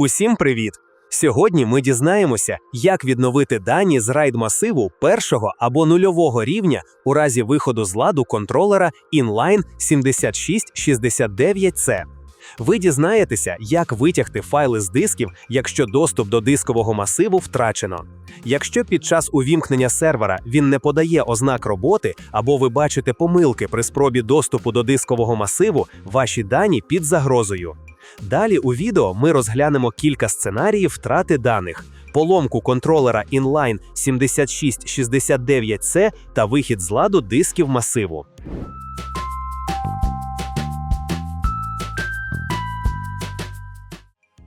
Усім привіт! Сьогодні ми дізнаємося, як відновити дані з райд масиву першого або нульового рівня у разі виходу з ладу контролера Inline 7669C. Ви дізнаєтеся, як витягти файли з дисків, якщо доступ до дискового масиву втрачено. Якщо під час увімкнення сервера він не подає ознак роботи або ви бачите помилки при спробі доступу до дискового масиву, ваші дані під загрозою. Далі у відео ми розглянемо кілька сценаріїв втрати даних, поломку контролера Inline 7669C та вихід з ладу дисків масиву.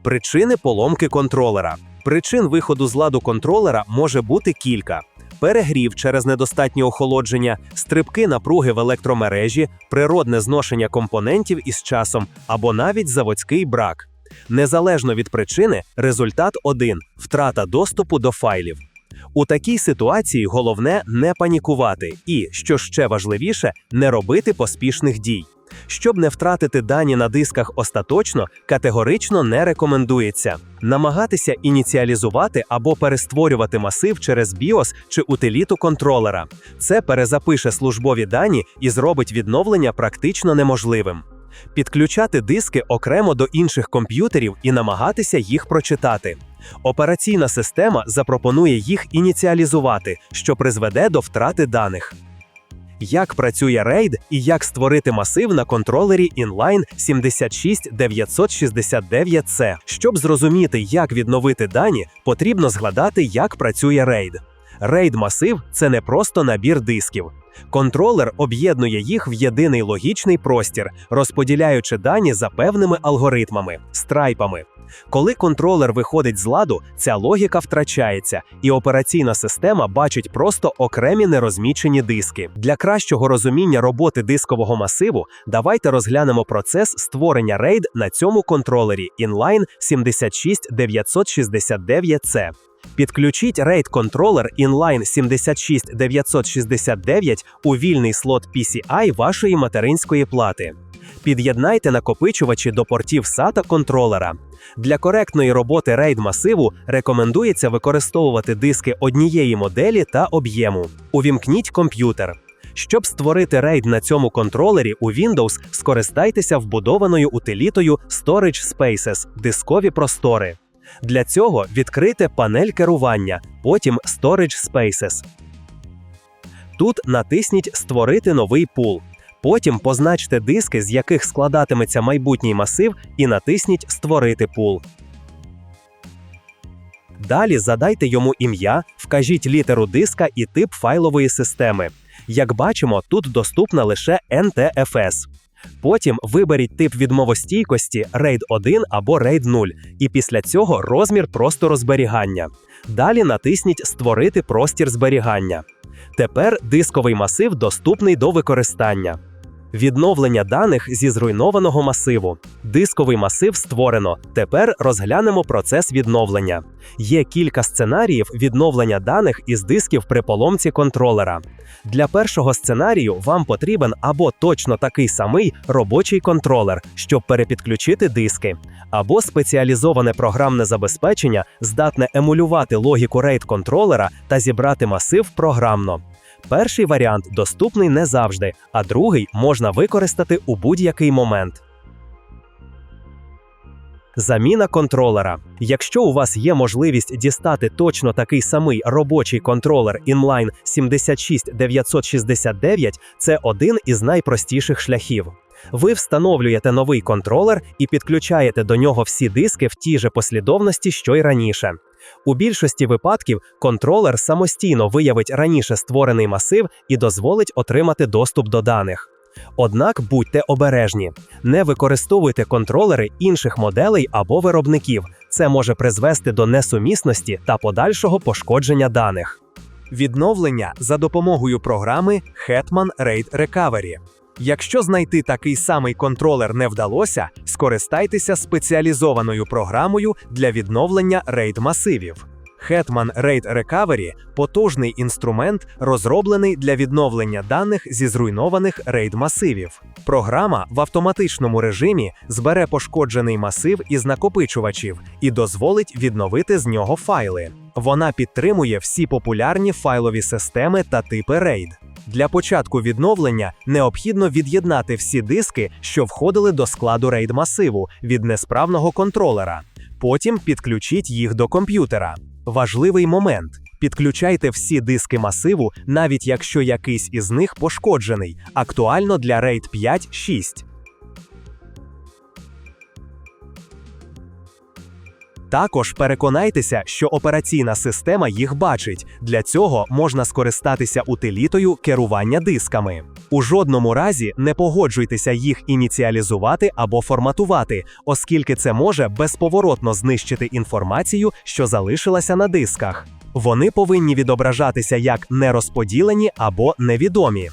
Причини поломки контролера. Причин виходу з ладу контролера може бути кілька: перегрів через недостатнє охолодження, стрибки напруги в електромережі, природне зношення компонентів із часом або навіть заводський брак. Незалежно від причини, результат один втрата доступу до файлів. У такій ситуації головне не панікувати і, що ще важливіше, не робити поспішних дій. Щоб не втратити дані на дисках остаточно, категорично не рекомендується намагатися ініціалізувати або перестворювати масив через BIOS чи утиліту контролера. Це перезапише службові дані і зробить відновлення практично неможливим. Підключати диски окремо до інших комп'ютерів і намагатися їх прочитати. Операційна система запропонує їх ініціалізувати, що призведе до втрати даних. Як працює RAID і як створити масив на контролері Inline 76969C. Щоб зрозуміти, як відновити дані, потрібно згадати, як працює RAID. RAID масив це не просто набір дисків. Контролер об'єднує їх в єдиний логічний простір, розподіляючи дані за певними алгоритмами, страйпами. Коли контролер виходить з ладу, ця логіка втрачається, і операційна система бачить просто окремі нерозмічені диски. Для кращого розуміння роботи дискового масиву давайте розглянемо процес створення RAID на цьому контролері Inline 76969C. Підключіть RAID контролер Inline 76969 у вільний слот PCI вашої материнської плати. Під'єднайте накопичувачі до портів SATA контролера. Для коректної роботи RAID масиву рекомендується використовувати диски однієї моделі та об'єму. Увімкніть комп'ютер. Щоб створити RAID на цьому контролері у Windows, скористайтеся вбудованою утилітою Storage Spaces дискові простори. Для цього відкрийте панель керування, потім Storage Spaces. Тут натисніть Створити новий пул. Потім позначте диски, з яких складатиметься майбутній масив, і натисніть Створити пул. Далі задайте йому ім'я, вкажіть літеру диска і тип файлової системи. Як бачимо, тут доступна лише NTFS. Потім виберіть тип відмовостійкості RAID 1 або RAID 0, і після цього розмір простору зберігання. Далі натисніть Створити простір зберігання. Тепер дисковий масив доступний до використання. Відновлення даних зі зруйнованого масиву. Дисковий масив створено. Тепер розглянемо процес відновлення. Є кілька сценаріїв відновлення даних із дисків при поломці контролера. Для першого сценарію вам потрібен або точно такий самий робочий контролер, щоб перепідключити диски, або спеціалізоване програмне забезпечення здатне емулювати логіку RAID контролера та зібрати масив програмно. Перший варіант доступний не завжди, а другий можна використати у будь-який момент. Заміна контролера. Якщо у вас є можливість дістати точно такий самий робочий контролер Inline 76969, це один із найпростіших шляхів. Ви встановлюєте новий контролер і підключаєте до нього всі диски в тій же послідовності, що й раніше. У більшості випадків контролер самостійно виявить раніше створений масив і дозволить отримати доступ до даних. Однак будьте обережні, не використовуйте контролери інших моделей або виробників. Це може призвести до несумісності та подальшого пошкодження даних. Відновлення за допомогою програми Hetman RAID Recovery. Якщо знайти такий самий контролер не вдалося, скористайтеся спеціалізованою програмою для відновлення RAID масивів. Hetman RAID Recovery – потужний інструмент, розроблений для відновлення даних зі зруйнованих RAID масивів. Програма в автоматичному режимі збере пошкоджений масив із накопичувачів і дозволить відновити з нього файли. Вона підтримує всі популярні файлові системи та типи RAID. Для початку відновлення необхідно від'єднати всі диски, що входили до складу RAID масиву від несправного контролера. Потім підключіть їх до комп'ютера. Важливий момент: підключайте всі диски масиву, навіть якщо якийсь із них пошкоджений, актуально для RAID 5.6. Також переконайтеся, що операційна система їх бачить. Для цього можна скористатися утилітою керування дисками. У жодному разі не погоджуйтеся їх ініціалізувати або форматувати, оскільки це може безповоротно знищити інформацію, що залишилася на дисках. Вони повинні відображатися як нерозподілені або невідомі.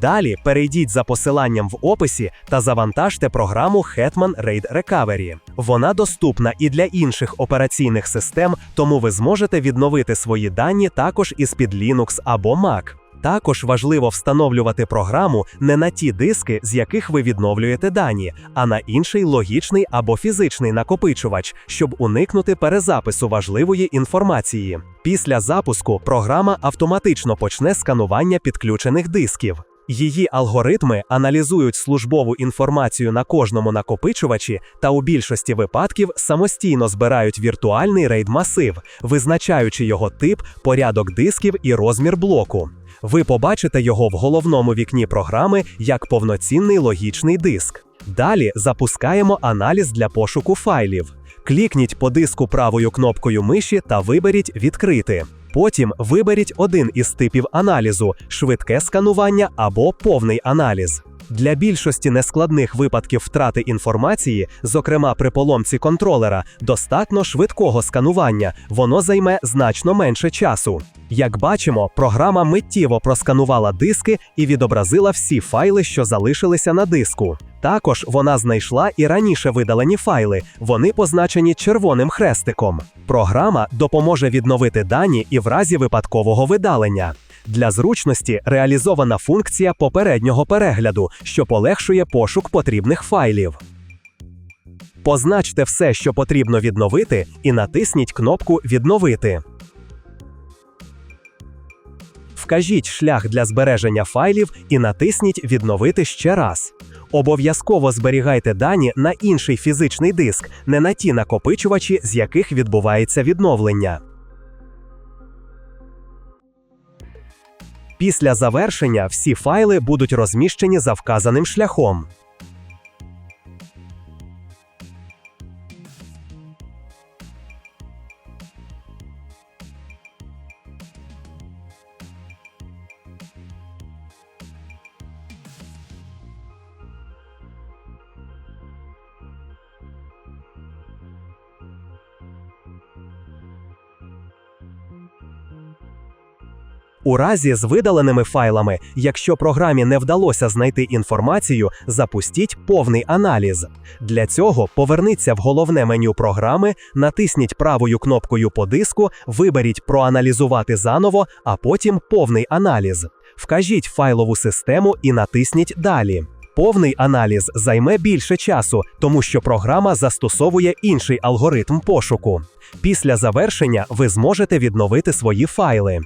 Далі перейдіть за посиланням в описі та завантажте програму Hetman RAID Recovery. Вона доступна і для інших операційних систем, тому ви зможете відновити свої дані також із під Linux або Mac. Також важливо встановлювати програму не на ті диски, з яких ви відновлюєте дані, а на інший логічний або фізичний накопичувач, щоб уникнути перезапису важливої інформації. Після запуску програма автоматично почне сканування підключених дисків. Її алгоритми аналізують службову інформацію на кожному накопичувачі та у більшості випадків самостійно збирають віртуальний рейд масив, визначаючи його тип, порядок дисків і розмір блоку. Ви побачите його в головному вікні програми як повноцінний логічний диск. Далі запускаємо аналіз для пошуку файлів. Клікніть по диску правою кнопкою миші та виберіть Відкрити. Потім виберіть один із типів аналізу швидке сканування або повний аналіз. Для більшості нескладних випадків втрати інформації, зокрема при поломці контролера, достатньо швидкого сканування, воно займе значно менше часу. Як бачимо, програма миттєво просканувала диски і відобразила всі файли, що залишилися на диску. Також вона знайшла і раніше видалені файли, вони позначені червоним хрестиком. Програма допоможе відновити дані і в разі випадкового видалення. Для зручності реалізована функція попереднього перегляду, що полегшує пошук потрібних файлів. Позначте все, що потрібно відновити, і натисніть кнопку Відновити. Вкажіть шлях для збереження файлів і натисніть Відновити ще раз. Обов'язково зберігайте дані на інший фізичний диск, не на ті накопичувачі, з яких відбувається відновлення. Після завершення всі файли будуть розміщені за вказаним шляхом. У разі з видаленими файлами, якщо програмі не вдалося знайти інформацію, запустіть повний аналіз. Для цього поверніться в головне меню програми, натисніть правою кнопкою по диску, виберіть Проаналізувати заново, а потім повний аналіз. Вкажіть файлову систему і натисніть Далі. Повний аналіз займе більше часу, тому що програма застосовує інший алгоритм пошуку. Після завершення ви зможете відновити свої файли.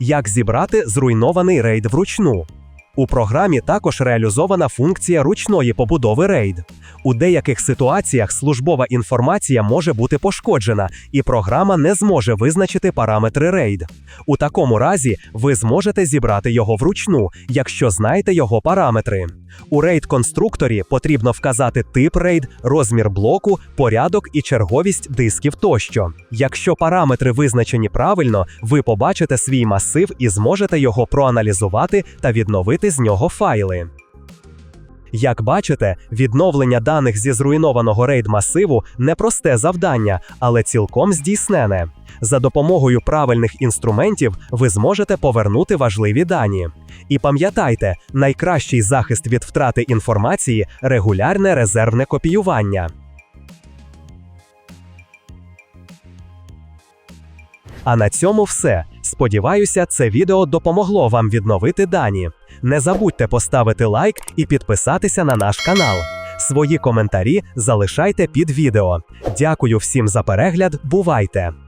Як зібрати зруйнований рейд вручну? У програмі також реалізована функція ручної побудови рейд. У деяких ситуаціях службова інформація може бути пошкоджена, і програма не зможе визначити параметри RAID. У такому разі ви зможете зібрати його вручну, якщо знаєте його параметри. У RAID-конструкторі потрібно вказати тип RAID, розмір блоку, порядок і черговість дисків тощо. Якщо параметри визначені правильно, ви побачите свій масив і зможете його проаналізувати та відновити з нього файли. Як бачите, відновлення даних зі зруйнованого рейд масиву непросте завдання, але цілком здійснене. За допомогою правильних інструментів ви зможете повернути важливі дані. І пам'ятайте, найкращий захист від втрати інформації регулярне резервне копіювання. А на цьому все. Сподіваюся, це відео допомогло вам відновити дані. Не забудьте поставити лайк і підписатися на наш канал. Свої коментарі залишайте під відео. Дякую всім за перегляд. Бувайте!